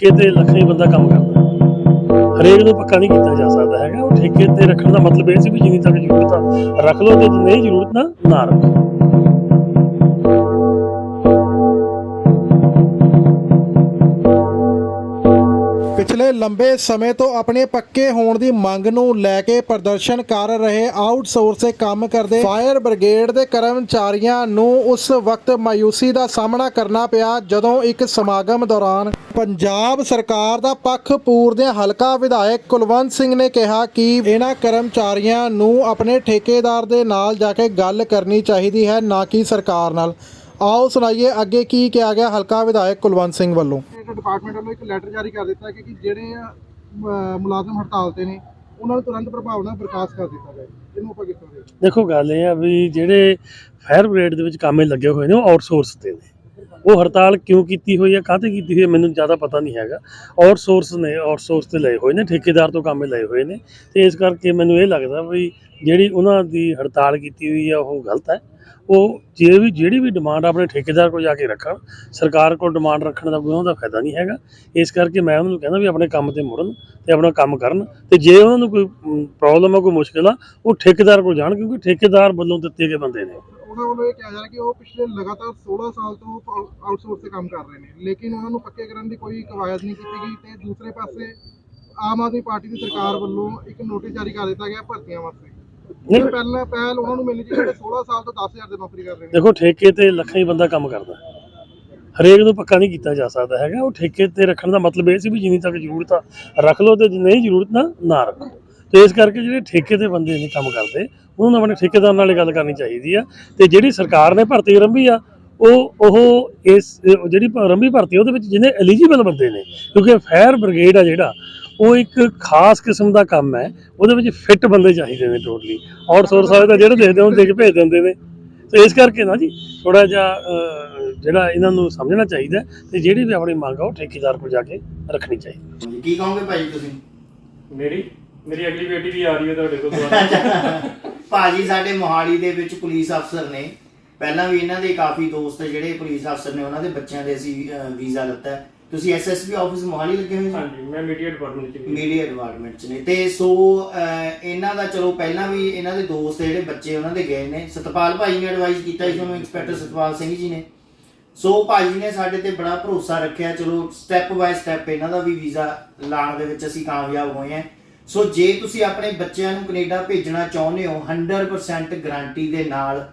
ਠੇਕੇ ਤੇ ਲੱਖਾਂ ਬੰਦਾ ਕੰਮ ਕਰਦਾ। ਹਰੇਕ ਨੂੰ ਪੱਕਾ ਨਹੀਂ ਕੀਤਾ ਜਾ ਸਕਦਾ ਹੈਗਾ। ਉਹ ਠੇਕੇ ਤੇ ਰੱਖਣ ਦਾ ਮਤਲਬ ਇਹ ਸੀ ਵੀ ਜਿੰਨੀ ਤੱਕ ਜ਼ਰੂਰਤ ਆ, ਰੱਖ ਲਓ, ਤੇ ਨਹੀਂ ਜ਼ਰੂਰਤ ਨਾ ਨਾ ਰੱਖੋ। ਪਿਛਲੇ ਲੰਬੇ ਸਮੇਂ ਤੋਂ ਆਪਣੇ ਪੱਕੇ ਹੋਣ ਦੀ ਮੰਗ ਨੂੰ ਲੈ ਕੇ ਪ੍ਰਦਰਸ਼ਨ ਕਰ ਰਹੇ ਆਊਟਸੋਰਸ ਕੰਮ ਕਰਦੇ ਫਾਇਰ ਬ੍ਰਿਗੇਡ ਦੇ ਕਰਮਚਾਰੀਆਂ ਨੂੰ ਉਸ ਵਕਤ ਮਾਯੂਸੀ ਦਾ ਸਾਹਮਣਾ ਕਰਨਾ ਪਿਆ ਜਦੋਂ ਇੱਕ ਸਮਾਗਮ ਦੌਰਾਨ ਪੰਜਾਬ ਸਰਕਾਰ ਦਾ ਪੱਖ ਪੂਰਦਿਆਂ ਹਲਕਾ ਵਿਧਾਇਕ ਕੁਲਵੰਤ ਸਿੰਘ ਨੇ ਕਿਹਾ ਕਿ ਇਹਨਾਂ ਕਰਮਚਾਰੀਆਂ ਨੂੰ ਆਪਣੇ ਠੇਕੇਦਾਰ ਦੇ ਨਾਲ ਜਾ ਕੇ ਗੱਲ ਕਰਨੀ ਚਾਹੀਦੀ ਹੈ, ਨਾ ਕਿ ਸਰਕਾਰ ਨਾਲ। ਆਓ ਸੁਣਾਈਏ ਅੱਗੇ ਕੀ ਕਿਹਾ ਗਿਆ ਹਲਕਾ ਵਿਧਾਇਕ ਕੁਲਵੰਤ ਸਿੰਘ ਵੱਲੋਂ। ਡਿਪਾਰਟਮੈਂਟ ਵੱਲੋਂ ਇੱਕ ਲੈਟਰ ਜਾਰੀ ਕਰ ਦਿੱਤਾ ਕਿ ਕਿ ਜਿਹੜੇ ਅਹ, ਮੁਲਾਜ਼ਮ ਹੜਤਾਲ ਤੇ ਨੇ ਉਹਨਾਂ ਨੂੰ ਤੁਰੰਤ ਪ੍ਰਭਾਵ ਨਾਲ ਬਰਖਾਸਤ ਕਰ ਦਿੱਤਾ ਜਾਏ। ਇਹਨੂੰ ਆਪਾਂ ਕਿਸ ਤਰ੍ਹਾਂ ਦੇਖਦੇ ਦੇਖੋ ਗੱਲ ਇਹ ਆ ਵੀ ਜਿਹੜੇ ਫਾਇਰ ਬ੍ਰਿਗੇਡ ਦੇ ਵਿੱਚ ਕਾਮੇ ਲੱਗੇ ਹੋਏ ਨੇ ਉਹ ਆਊਟਸੋਰਸ ਤੇ ਨੇ। ਉਹ ਹੜਤਾਲ ਕਿਉਂ ਕੀਤੀ ਹੋਈ ਹੈ ਕਾਹਤੇ ਕੀਤੀ ਹੋਈ ਹੈ ਮੈਨੂੰ ਜ਼ਿਆਦਾ ਪਤਾ ਨਹੀਂ ਹੈਗਾ। ਆਊਟਸੋਰਸ ਨੇ ਆਊਟਸੋਰਸ ਤੇ ਲਏ ਹੋਏ ਨੇ ਠੇਕੇਦਾਰ ਤੋਂ ਕਾਮੇ ਲਏ ਹੋਏ ਨੇ। ਤੇ ਇਸ ਕਰਕੇ ਮੈਨੂੰ ਇਹ ਲੱਗਦਾ ਵੀ ਜਿਹੜੀ ਉਹਨਾਂ ਦੀ ਹੜਤਾਲ ਕੀਤੀ ਹੋਈ ਆ ਉਹ ਗਲਤ ਹੈ। ਉਹ ਜੇ ਵੀ ਜਿਹੜੀ ਵੀ ਡਿਮਾਂਡ ਆਪਣੇ ਠੇਕੇਦਾਰ ਕੋਲ ਜਾ ਕੇ ਰੱਖਣ, ਸਰਕਾਰ ਕੋਲ ਡਿਮਾਂਡ ਰੱਖਣ ਦਾ ਕੋਈ ਉਹਨਾਂ ਫਾਇਦਾ ਨਹੀਂ ਹੈਗਾ। ਇਸ ਕਰਕੇ ਮੈਂ ਉਹਨਾਂ ਨੂੰ ਕਹਿੰਦਾ ਵੀ ਆਪਣੇ ਕੰਮ ਤੇ ਮੁੜਨ ਤੇ ਆਪਣਾ ਕੰਮ ਕਰਨ ਤੇ ਜੇ ਉਹਨਾਂ ਨੂੰ ਕੋਈ ਪ੍ਰੋਬਲਮ ਹੈ ਕੋਈ ਮੁਸ਼ਕਿਲ ਆ, ਉਹ ਠੇਕੇਦਾਰ ਕੋਲ ਜਾਣ ਕਿਉਂਕਿ ਠੇਕੇਦਾਰ ਵੱਲੋਂ ਦਿੱਤੇ ਗਏ ਬੰਦੇ ਨੇ। ਉਹਨਾਂ ਵੱਲੋਂ ਇਹ ਕਿਹਾ ਜਾ ਰਿਹਾ ਕਿ ਉਹ ਪਿਛਲੇ ਲਗਾਤਾਰ 16 ਸਾਲ ਤੋਂ ਆਊਟਸੋਰਸ ਤੇ ਕੰਮ ਕਰ ਰਹੇ ਨੇ। ਲੇਕਿਨ ਉਹਨਾਂ ਨੂੰ ਪੱਕੇ ਕਰਨ ਦੀ ਕੋਈ ਕਵਾਇਦ ਨਹੀਂ ਕੀਤੀ ਗਈ ਤੇ ਦੂਸਰੇ ਪਾਸੇ ਆਮ ਆਦਮੀ ਪਾਰਟੀ ਦੀ ਸਰਕਾਰ ਵੱਲੋਂ ਇੱਕ ਨੋਟਿਸ ਜਾਰੀ ਕਰ ਦਿੱਤਾ ਗਿਆ ਭਰਤੀਆਂ ਵਾਸਤੇ। ਨਹੀਂ ਪਹਿਲਾਂ ਪਹਿਲ ਉਹਨਾਂ ਨੂੰ ਮਿਲਣੀ ਚਾਹੀਦੀ ਜਿਹੜੇ 16 ਸਾਲ ਤੋਂ 10000 ਦੀ ਨੌਕਰੀ ਕਰ ਰਹੇ ਨੇ। ਦੇਖੋ ਠੇਕੇ ਤੇ ਲੱਖਾਂ ਹੀ ਬੰਦਾ ਕੰਮ ਕਰਦਾ। ਹਰੇਕ ਨੂੰ ਪੱਕਾ ਨਹੀਂ ਕੀਤਾ ਜਾ ਸਕਦਾ ਹੈਗਾ। ਉਹ ਠੇਕੇ ਤੇ ਰੱਖਣ ਦਾ ਮਤਲਬ ਇਹ ਸੀ ਵੀ ਜਿੰਨੀ ਤੱਕ ਜ਼ਰੂਰਤ ਆ ਰੱਖ ਲਓ ਤੇ ਨਹੀਂ ਜ਼ਰੂਰਤ ਨਾ ਨਾ ਰੱਖੋ। ਤੇ ਇਸ ਕਰਕੇ ਜਿਹੜੇ ਠੇਕੇ ਤੇ ਬੰਦੇ ਨੇ ਕੰਮ ਕਰਦੇ ਉਹਨਾਂ ਨੂੰ ਆਪਣੇ ਠੇਕੇਦਾਰ ਨਾਲ ਗੱਲ ਕਰਨੀ ਚਾਹੀਦੀ ਆ। ਤੇ ਜਿਹੜੀ ਸਰਕਾਰ ਨੇ ਭਰਤੀ ਆਰੰਭੀ ਆ ਉਹ ਉਹ ਇਸ ਜਿਹੜੀ ਆਰੰਭੀ ਭਰਤੀ ਉਹਦੇ ਵਿੱਚ ਜਿਹਨੇ ਐਲੀਜੀਬਲ ਬੰਦੇ ਨੇ ਕਿਉਂਕਿ ਫਾਇਰ ਬ੍ਰਿਗੇਡ ਆ ਜਿਹੜਾ ਉਹ ਇੱਕ ਖਾਸ ਕਿਸਮ ਦਾ ਕੰਮ ਹੈ ਉਹਦੇ ਵਿੱਚ ਫਿੱਟ ਬੰਦੇ ਚਾਹੀਦੇ ਨੇ ਟੋਟਲੀ ਆਊਟਸੋਰਸ ਵਾਲੇ ਤਾਂ ਜਿਹੜੇ ਦੇਖਦੇ ਉਹ ਦੇਖ ਭੇਜ ਦਿੰਦੇ ਨੇ। ਤੇ ਇਸ ਕਰਕੇ ਨਾ ਜੀ ਥੋੜਾ ਜਿਹਾ ਜਿਹੜਾ ਇਹਨਾਂ ਨੂੰ ਸਮਝਣਾ ਚਾਹੀਦਾ ਤੇ ਜਿਹੜੀ ਵੀ ਆਪਣੀ ਮੰਗ ਆ ਉਹ ਠੇਕੇਦਾਰ ਕੋਲ ਜਾ ਕੇ ਰੱਖਣੀ ਚਾਹੀਦੀ ਕੀ ਕਹੋਗੇ ਭਾਈ ਤੁਸੀਂ? ਮੇਰੀ? ਮੇਰੀ ਅਗਲੀ ਬੇਟੀ ਵੀ ਆ ਰਹੀ ਹੈ ਤੁਹਾਡੇ ਕੋਲ। ਭਾਜੀ ਸਾਡੇ ਮੋਹਾਲੀ ਦੇ ਵਿੱਚ ਪੁਲਿਸ ਅਫਸਰ ਨੇ। ਪਹਿਲਾਂ ਵੀ ਇਹਨਾਂ ਦੇ ਕਾਫੀ ਦੋਸਤ ਜਿਹੜੇ ਪੁਲਿਸ ਅਫਸਰ ਨੇ ਉਹਨਾਂ ਦੇ ਬੱਚਿਆਂ ਦੇ ਅਸੀਂ ਵੀਜ਼ਾ ਲਿੱਤਾ। ਤੁਸੀਂ ਐਸਐਸਪੀ ਆਫਿਸ ਮੋਹਾਲੀ ਲੱਗੇ ਹੋਏ ਜੀ? ਹਾਂਜੀ ਮੈਂ ਮੀਡੀਆ ਡਿਪਾਰਟਮੈਂਟ ਚ ਵੀ। ਮੀਡੀਆ ਡਿਪਾਰਟਮੈਂਟ ਚ ਨੇ। ਤੇ ਸੋ ਅਹ, ਇਹਨਾਂ ਦਾ ਚਲੋ ਪਹਿਲਾਂ ਵੀ ਇਹਨਾਂ ਦੇ ਦੋਸਤ ਜਿਹੜੇ ਬੱਚੇ ਉਹਨਾਂ ਦੇ ਗਏ ਨੇ। ਸਤਪਾਲ ਭਾਈ ਨੇ ਐਡਵਾਈਸ ਕੀਤਾ ਇਸ ਨੂੰ ਇੰਸਪੈਕਟਰ ਸਤਪਾਲ ਸਿੰਘ ਜੀ ਨੇ। ਸੋ ਭਾਜੀ ਨੇ ਸਾਡੇ ਤੇ ਬੜਾ ਭਰੋਸਾ ਰੱਖਿਆ। ਚਲੋ ਸਟੈਪ ਬਾਏ ਸਟੈਪ ਇਹਨਾਂ ਦਾ ਵੀ ਵੀਜ਼ਾ ਲਾਉਣ ਦੇ ਵਿੱਚ ਅਸੀਂ ਕਾਮਯਾਬ ਹੋਏ ਹਾਂ। ਸੋ ਜੇ ਤੁਸੀਂ ਆਪਣੇ ਬੱਚਿਆਂ ਨੂੰ ਕੈਨੇਡਾ ਭੇਜਣਾ ਚਾਹੁੰਦੇ ਹੋ 100% ਗਾਰੰਟੀ ਦੇ ਨਾਲ